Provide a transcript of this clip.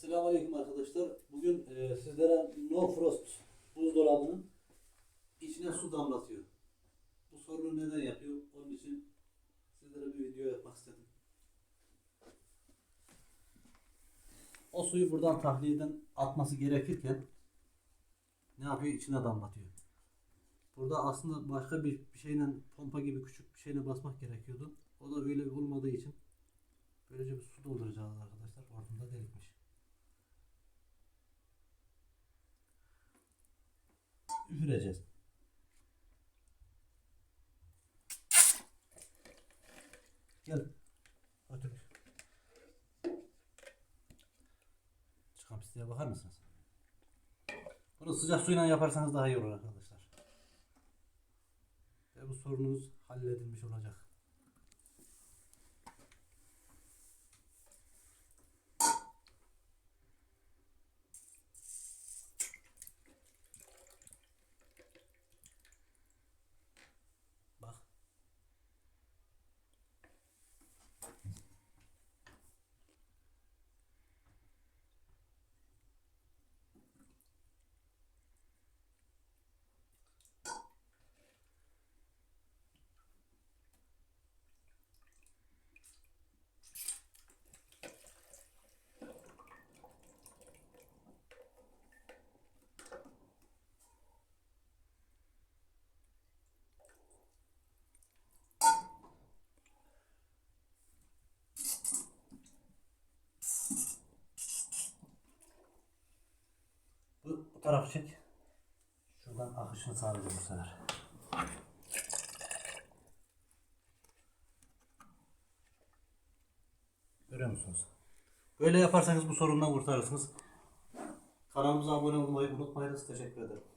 Selamünaleyküm arkadaşlar. Bugün e, sizlere No Frost buzdolabının içine su damlatıyor. Bu sorunu neden yapıyor? Onun için sizlere bir video yapmak istedim. O suyu buradan tahliyeden atması gerekirken ne yapıyor? İçine damlatıyor. Burada aslında başka bir, bir şeyle pompa gibi küçük bir şeyle basmak gerekiyordu. O da öyle olmadığı için böylece bir su dolduracağız Üfüreceğiz. Gel. Otur. Çıkan pisliğe bakar mısınız? Bunu sıcak suyla yaparsanız daha iyi olur arkadaşlar. Ve bu sorununuz halledilmiş olacak. Bu, tarafı çek. Şuradan akışını sağlayacağım bu sefer. Görüyor musunuz? Böyle yaparsanız bu sorundan kurtarırsınız. Kanalımıza abone olmayı unutmayınız. Teşekkür ederim.